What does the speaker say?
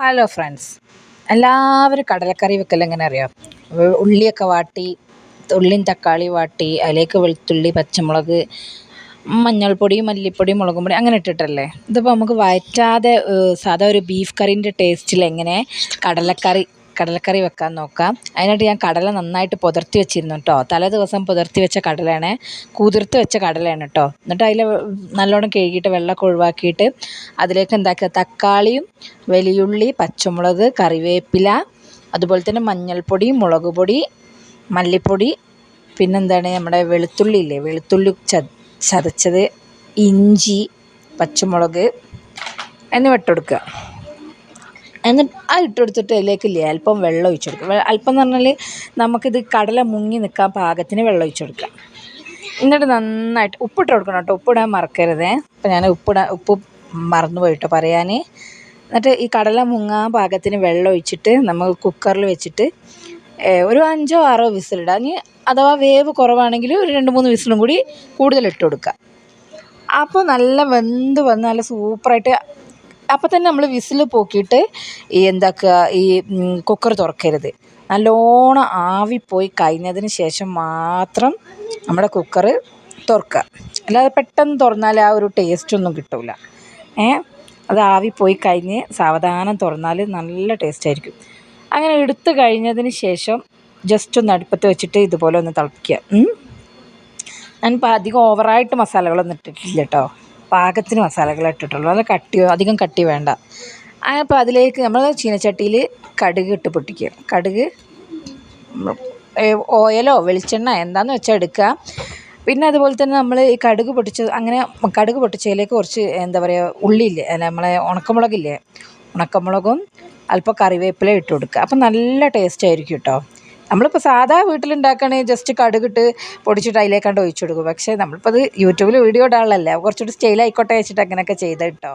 Hello friends എല്ലാവരും കടലക്കറി വെക്കൽ എങ്ങനെ അറിയാം? ഉള്ളിയൊക്കെ വാട്ടി ഉള്ളിയും തക്കാളി വാട്ടി അതിലേക്ക് വെളുത്തുള്ളി പച്ചമുളക് മഞ്ഞൾപ്പൊടി മല്ലിപ്പൊടി മുളകും പൊടി അങ്ങനെ ഇട്ടിട്ടല്ലേ? ഇതിപ്പോൾ നമുക്ക് വയറ്റാതെ സാധാ ഒരു ബീഫ് കറീന്റെ ടേസ്റ്റിൽ എങ്ങനെ കടലക്കറി കടലക്കറി വെക്കാൻ നോക്കാം. അതിനായിട്ട് ഞാൻ കടല നന്നായിട്ട് പുതർത്തി വെച്ചിരുന്നു കേട്ടോ തലേ ദിവസം പുതർത്തി വെച്ച കടലയാണ്. കുതിർത്ത് വെച്ച കടലയാണ് കേട്ടോ എന്നിട്ട് അതിൽ നല്ലോണം കഴുകിയിട്ട് വെള്ളമൊക്കെ ഒഴിവാക്കിയിട്ട് അതിലേക്ക് എന്താക്കുക? തക്കാളിയും വലിയുള്ളി പച്ചമുളക് കറിവേപ്പില അതുപോലെ തന്നെ മഞ്ഞൾപ്പൊടി മുളക് പൊടി മല്ലിപ്പൊടി പിന്നെന്താണ് നമ്മുടെ വെളുത്തുള്ളി ഇല്ലേ? വെളുത്തുള്ളി ച ചതച്ചത് ഇഞ്ചി പച്ചമുളക് എന്നിവ ഇട്ട് കൊടുക്കുക. എന്നിട്ട് ആ ഇട്ട് കൊടുത്തിട്ട് അതിലേക്കില്ലേ അല്പം വെള്ളം ഒഴിച്ച് കൊടുക്കുക. അല്പം എന്ന് പറഞ്ഞാൽ നമുക്കിത് കടല മുങ്ങി നിൽക്കാൻ പാകത്തിന് വെള്ളം ഒഴിച്ച് കൊടുക്കുക. എന്നിട്ട് നന്നായിട്ട് ഉപ്പിട്ട് കൊടുക്കണം കേട്ടോ. ഉപ്പിടാൻ മറക്കരുതേ. അപ്പം ഞാൻ ഉപ്പിടാൻ ഉപ്പ് മറന്നു പോയിട്ടോ പറയാൻ എന്നിട്ട് ഈ കടല മുങ്ങാൻ പാകത്തിന് വെള്ളം ഒഴിച്ചിട്ട് നമ്മൾ കുക്കറിൽ വെച്ചിട്ട് ഒരു അഞ്ചോ ആറോ വിസിലിടുക. ഇനി അഥവാ വേവ് കുറവാണെങ്കിൽ ഒരു രണ്ട് മൂന്ന് വിസിലും കൂടി കൂടുതൽ ഇട്ട് കൊടുക്കുക. അപ്പോൾ നല്ല വെന്ത് വന്ന് നല്ല സൂപ്പറായിട്ട് അപ്പോൾ തന്നെ നമ്മൾ വിസിൽ പോക്കിയിട്ട് ഈ എന്താക്കുക ഈ കുക്കർ തുറക്കരുത്. നല്ലോണം ആവിപ്പോയി പോയി കഴിഞ്ഞതിന് ശേഷം മാത്രം നമ്മുടെ കുക്കർ തുറക്കുക അല്ലാതെ പെട്ടെന്ന് തുറന്നാൽ ആ ഒരു ടേസ്റ്റ് ഒന്നും കിട്ടില്ല ഏ? അത് ആവി പോയി കഴിഞ്ഞ് സാവധാനം തുറന്നാൽ നല്ല ടേസ്റ്റ് ആയിരിക്കും. അങ്ങനെ എടുത്തു കഴിഞ്ഞതിന് ശേഷം ജസ്റ്റ് ഒന്ന് അടുപ്പത്ത് വെച്ചിട്ട് ഇതുപോലെ ഒന്ന് തിളപ്പിക്കുക ഞാനിപ്പോൾ അധികം ഓവറായിട്ട് മസാലകളൊന്നും ഇട്ടിട്ടില്ല കേട്ടോ പാകത്തിന് മസാലകൾ ഇട്ടിട്ടുള്ളൂ. അത് കട്ടി അധികം കട്ടി വേണ്ട. അപ്പോൾ അതിലേക്ക് നമ്മൾ ചീനച്ചട്ടിയിൽ കടുക് ഇട്ട് പൊട്ടിക്കുക. കടുക് ഓയിലോ വെളിച്ചെണ്ണ എന്താണെന്ന് വെച്ചാൽ എടുക്കുക. പിന്നെ അതുപോലെ തന്നെ നമ്മൾ ഈ കടുക് പൊട്ടിച്ച് അങ്ങനെ കടുക് പൊട്ടിച്ചതിലേക്ക് കുറച്ച് എന്താ പറയുക ഉള്ളിയില്ലേ അല്ല നമ്മളെ ഉണക്കമുളകില്ലേ ഉണക്കമുളകും അല്പം കറിവേപ്പില ഇട്ട് കൊടുക്കുക. അപ്പം നല്ല ടേസ്റ്റ് ആയിരിക്കും കേട്ടോ നമ്മളിപ്പോൾ സാധാ വീട്ടിലുണ്ടാക്കുകയാണെങ്കിൽ ജസ്റ്റ് കടുകിട്ട് പൊടിച്ചിട്ട് അതിലേക്കാണ്ട് ഒഴിച്ചു കൊടുക്കും. പക്ഷേ നമ്മളിപ്പോൾ അത് യൂട്യൂബിൽ വീഡിയോ ഇടാനുള്ളതല്ലേ. കുറച്ചുകൂടി സ്റ്റൈൽ ആയിക്കോട്ടെ വെച്ചിട്ട് അങ്ങനെയൊക്കെ ചെയ്തത് കേട്ടോ